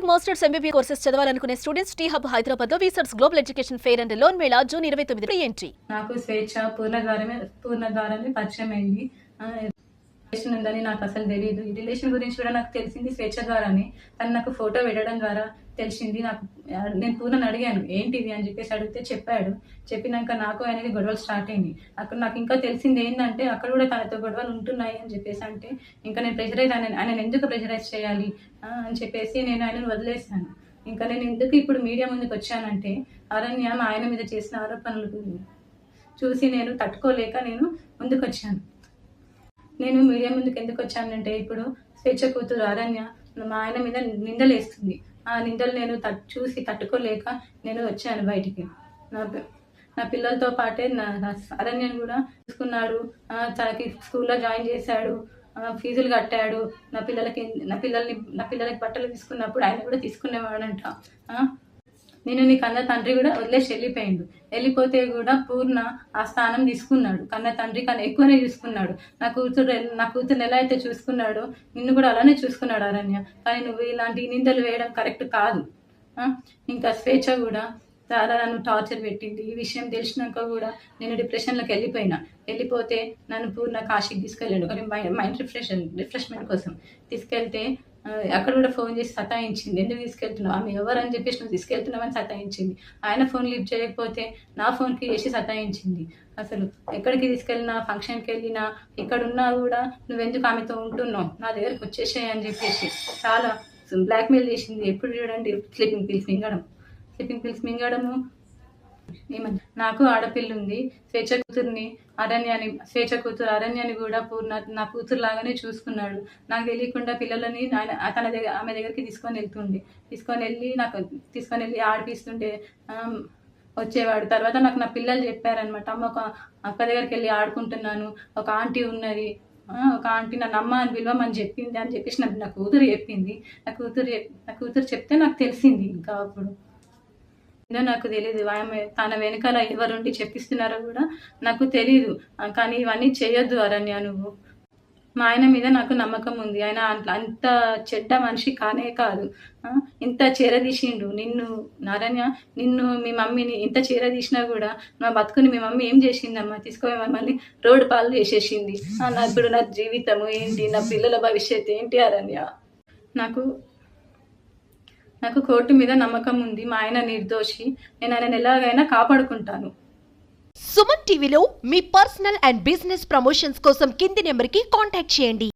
BTech masters MBBS courses చదవాలనుకునే students T hub హైదరాబాద్లో వీసర్స్ global education fair and loan Mela June ఇరవై తొమ్మిది entry నాకు స్వేచ్ఛ పూర్ణద్వారమే పూర్ణద్వారమే పరిచయం అయింది రిలేషన్ ఉందని నాకు అసలు తెలియదు ఈ రిలేషన్ గురించి కూడా నాకు తెలిసింది స్వేచ్ఛ ద్వారానే. తను నాకు ఫోటో పెట్టడం ద్వారా తెలిసింది. నాకు నేను పూర్ణని అడిగాను ఏంటిది? అని చెప్పేసి అడిగితే చెప్పాడు. చెప్పినాక నాకు ఆయనకి గొడవలు స్టార్ట్ అయింది అక్కడ నాకు ఇంకా తెలిసింది ఏంటంటే అక్కడ కూడా తనతో గొడవలు ఉంటున్నాయి అని చెప్పేసి అంటే ఇంకా నేను ప్రెషరైజ్ ఆయన ఆయన ఎందుకు ప్రెషరైజ్ చేయాలి? అని చెప్పేసి నేను ఆయనను వదిలేశాను. ఇంకా నేను ఎందుకు ఇప్పుడు మీడియా ముందుకు వచ్చానంటే అరణ్య ఆయన మీద చేసిన ఆరోపణలు చూసి నేను తట్టుకోలేక నేను ముందుకు వచ్చాను. నేను మీడియా ముందుకు ఎందుకు వచ్చానంటే ఇప్పుడు స్వేచ్ఛ కూతురు అరణ్య మా ఆయన మీద నిందలేస్తుంది. ఆ నిందలు నేను చూసి తట్టుకోలేక నేను వచ్చాను బయటికి. నా నా పిల్లలతో పాటే నా అరణ్యను కూడా చూసుకున్నాడు. తనకి స్కూల్లో జాయిన్ చేశాడు. ఫీజులు కట్టాడు. నా పిల్లలకి నా పిల్లల్ని నా పిల్లలకి బట్టలు తీసుకున్నప్పుడు ఆయన కూడా తీసుకునేవాడంట. నేను నీ కన్న తండ్రి కూడా వదిలేసి వెళ్ళిపోయిండు. వెళ్ళిపోతే కూడా పూర్ణ ఆ స్థానం తీసుకున్నాడు. కన్న తండ్రి కన్నా ఎక్కువనే చూసుకున్నాడు. నా కూతురు నా కూతురు ఎలా అయితే చూసుకున్నాడో నిన్ను కూడా అలానే చూసుకున్నాడు అరణ్య కానీ నువ్వు ఇలాంటి నిందలు వేయడం కరెక్ట్ కాదు. ఇంకా స్వేచ్ఛ కూడా చాలా నన్ను టార్చర్ పెట్టింది. ఈ విషయం తెలిసినాక కూడా నేను డిప్రెషన్లోకి వెళ్ళిపోయినా. వెళ్ళిపోతే నన్ను పూర్ణ కాశీకి తీసుకెళ్ళాడు. మైండ్ రిఫ్రెషన్ రిఫ్రెష్మెంట్ కోసం తీసుకెళ్తే అక్కడ కూడా ఫోన్ చేసి సతాయించింది. ఎందుకు తీసుకెళ్తున్నావు? ఆమె ఎవరని చెప్పేసి నువ్వు తీసుకెళ్తున్నావని సతాయించింది. ఆయన ఫోన్ లిఫ్ట్ చేయకపోతే నా ఫోన్కి చేసి సతాయించింది. అసలు ఎక్కడికి తీసుకెళ్ళినా ఫంక్షన్కి వెళ్ళినా ఎక్కడున్నా కూడా నువ్వెందుకు ఆమెతో ఉంటున్నావు? నా దగ్గరకు వచ్చేసాయి అని చెప్పేసి చాలా బ్లాక్మెయిల్ చేసింది. ఎప్పుడు చూడండి? స్లీపింగ్ పిల్స్ మింగడం. స్లీపింగ్ పిల్స్ మింగడము నాకు ఆడపిల్ల ఉంది స్వేచ్ఛ కూతుర్ని అరణ్యాన్ని స్వేచ్ఛ కూతురు అరణ్యాన్ని కూడా పూర్ణ నా కూతురు లాగానే చూసుకున్నాడు. నాకు తెలియకుండా పిల్లలని తన దగ్గర ఆమె దగ్గరికి తీసుకొని వెళ్తుండే. తీసుకొని వెళ్ళి నాకు తీసుకొని వెళ్ళి ఆడిపిస్తుండే వచ్చేవాడు. తర్వాత నాకు నా పిల్లలు చెప్పారనమాట అమ్మ ఒక అక్క దగ్గరికి వెళ్ళి ఆడుకుంటున్నాను. ఒక ఆంటీ ఉన్నది. ఒక ఆంటీ నన్ను అమ్మ అని పిలవమని చెప్పింది. అని చెప్పేసి నాకు నా కూతురు చెప్పింది. నా కూతురు నా కూతురు చెప్తే నాకు తెలిసింది ఇంకా అప్పుడు. ఏదో నాకు తెలియదు ఆమె తన వెనకాల ఎవరుండి చెప్పిస్తున్నారో కూడా నాకు తెలియదు కానీ ఇవన్నీ చేయొద్దు అరణ్య నువ్వు. మా ఆయన మీద నాకు నమ్మకం ఉంది. ఆయన అంత- అంత చెడ్డ మనిషి కానే కాదు. ఇంత చీరదీసిండు నిన్ను నారాయణ నిన్ను మీ మమ్మీని ఇంత చీరదీసినా కూడా నా బతుకుని మీ మమ్మీ ఏం చేసిందమ్మా? తీసుకొని మమ్మల్ని రోడ్డు పాలు చేసేసింది. నా ఇప్పుడు నా జీవితము ఏంటి? నా పిల్లల భవిష్యత్తు ఏంటి అరణ్య? నాకు నాకు కోర్టు మీద నమ్మకం ఉంది మా ఆయన నిర్దోషి. నేను ఆయన ఎలాగైనా కాపాడుకుంటాను. సుమన్ టీవీలో మీ పర్సనల్ అండ్ బిజినెస్ ప్రమోషన్స్ కోసం కింది నెంబర్కి కాంటాక్ట్ చేయండి.